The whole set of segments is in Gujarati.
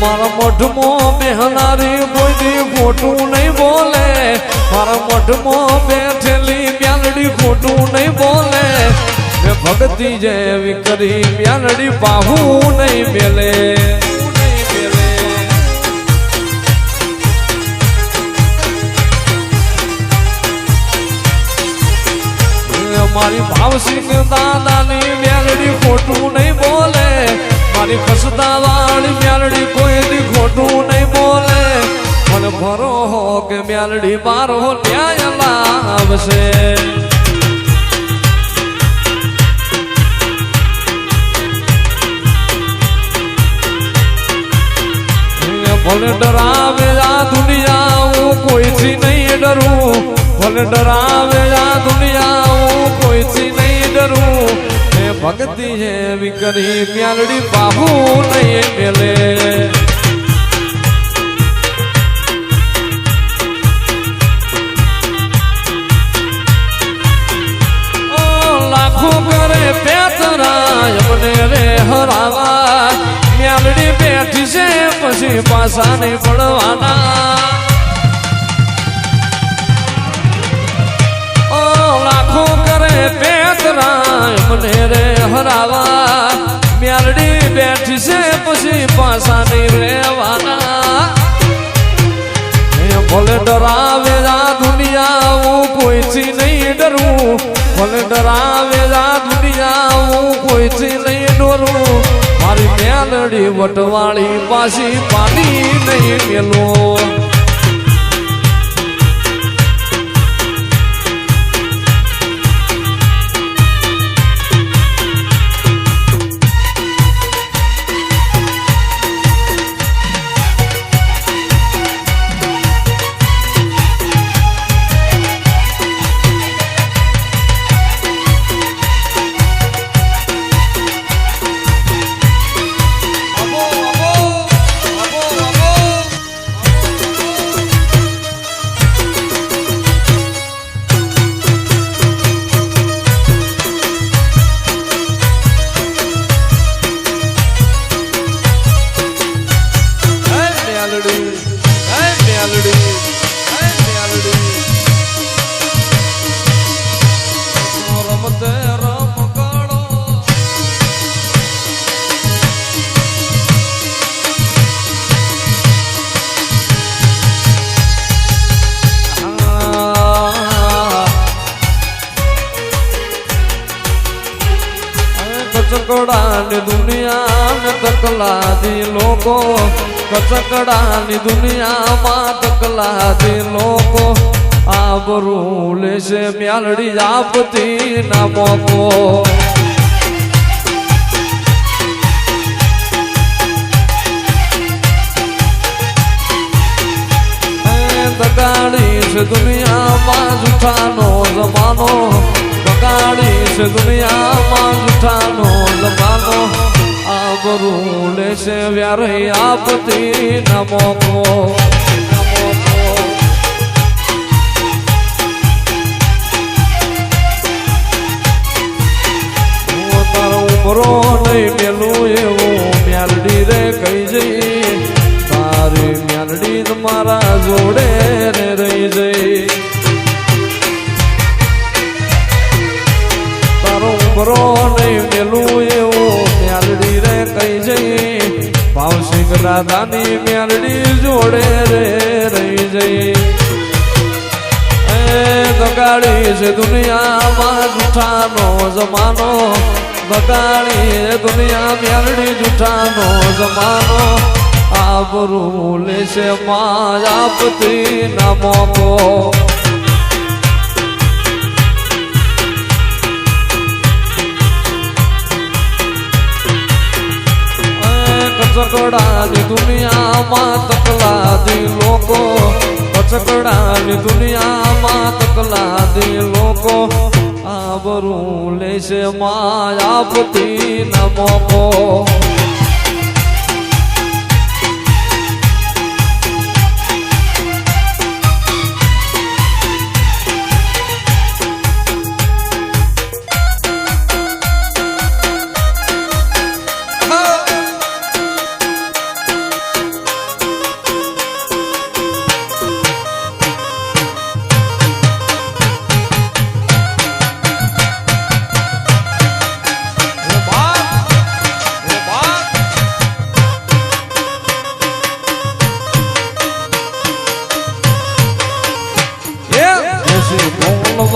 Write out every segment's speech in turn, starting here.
મારા મઢમાં બેહનારી બોલી ખોટું નહીં બોલે. મારા મઢમાં બેઠેલી મ્યાલડી ખોટું નહીં બોલે. મેં ભક્તિ જેવી કરી મ્યાલડી પાહું નહીં મેલે. મારી ભાવસિંહ દાદાની મેલડી ખોટું નહીં બોલે. મારી ખસતા કે મ્યાલડી મારો ન્યાય લાવશે. ભલે ડરાવે આ દુનિયા, હું કોઈથી નહીં ડરું. ભલે ડરાવે આ દુનિયા, હું કોઈથી નહીં ડરું. એ ભક્તિ, હે કરી મ્યાલડી બાહુ નહીં મેલે. રે મ્યાલડી બેઠી છે, પછી પાછા નહીં પડવાના લાખો કરે પેતરાય મને રે હરાવા. મ્યાલડી બેઠી છે, પછી પાછા નહીં રહેવાના. ભલે ડરાવે દુનિયા, હું કોઈથી નહીં ડરું. ભલે ડરાવે દુનિયા, હું કોઈથી નહીં મારી મેલડી વટવાળી પાછી પાણી નહીં મેલું. કચકડાની દુનિયા તકલાદી લોકો, કચકડાની દુનિયામાં તકલાદી લોકો. આબરૂ લેશે મ્યાલડી આપતી ના મોકો. છે દુનિયામાં જૂઠાનો જમાનો. તકાળી છે દુનિયામાં આબરૂ લેશે વ્યારે આપતી નમો ઉમરો નહીં મેલું એવું મ્યાલડી રે કહી જઈ. તારી મ્યાલડી મારા જોડે રે રહી જઈ. તારો ઉમરો નહીં દાદાની મ્યાલડી જોડે રે, રહી જઈ દગાડી છે દુનિયામાં જૂઠાનો જમાનો. દગાડી છે દુનિયા મ્યાલડી જૂઠાનો જમાનો. આબરૂ લેશે માયાપતિ આપતી કચકડાની દુનિયામાં તકલાદી લોકો કચકડાની દુનિયામાં તકલાદી લોકો. આબરૂ લેશે માં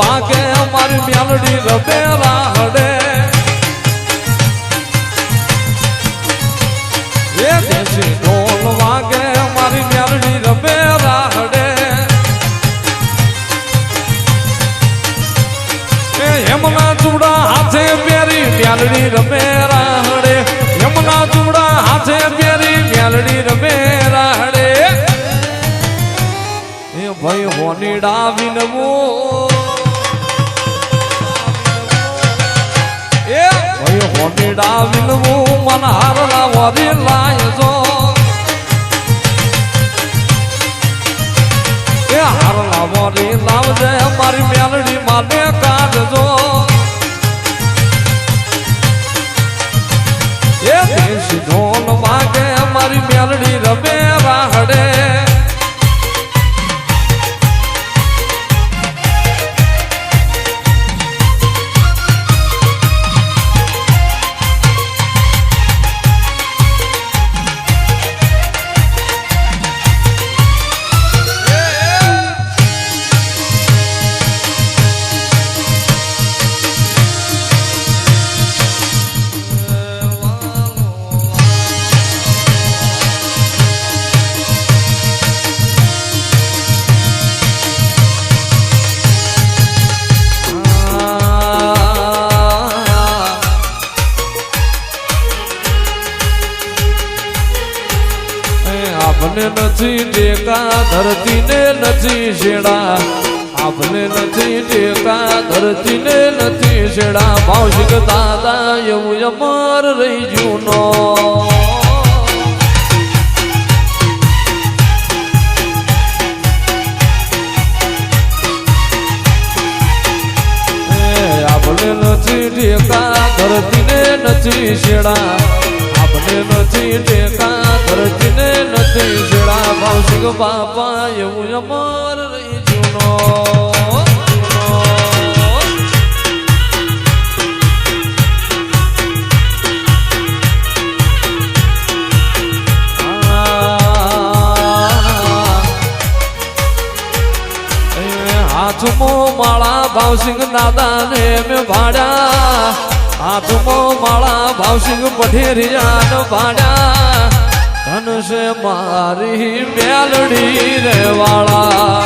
આપતી અમારી મોકો રબે રાહડે એ દેશી ઢોલ વાગે અમારી મેલડી રબે રાહડે એ હેમના ચૂડા હાથે પહેરી મેલડી રમે રાહડે હેમના ચૂડા હાથે પહેરી મેલડી રમે રાહડે એ ભાઈ હોની ડાવીનવો એ હોની ડાવીનવો મન હારલા વરી લાય જો એ હારલા વરી લાવજે મારી મેલડી માને કાઢજો ટેકા ધરતીને નથી છેડા આપને નથી ટેકા ધરતીને નથી છેડા ભાવશિક દાદા એવું અમર રહી જૂનો આપણે નથી ટેકા ધરતીને નથી છેડા આપણે નથી ટેકા ધરતીને નથી છેડા ભાવશિક બાપા, એવું અમર રહી જૂનો. હાથમાં માળા ભાવસિંહ દાદા ને મેં ભાડ્યા હાથમાં માળા ભાવસિંહ પઠેરિયા ભાડા. ધન છે મારી મેલડી રેવાળા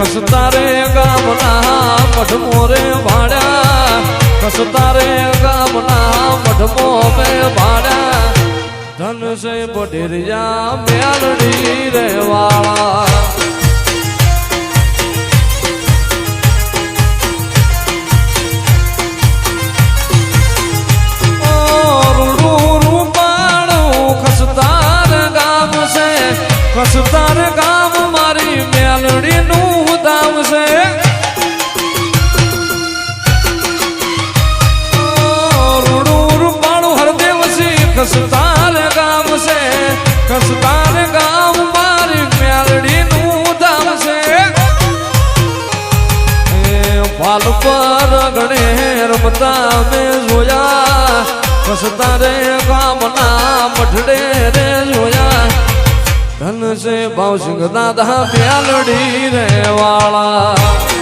ખસતા રે ગામના મઠમો રે ભાડા. ખસતા રે ગામના મઠમો મે ભાડ્યા ધન છે બઢેરિયા મેલડી રે કસતા રે કામના મઠડે રે જોયા ધન છે ભાવસિંહ દાદા પ્યાલડી રે વાળા.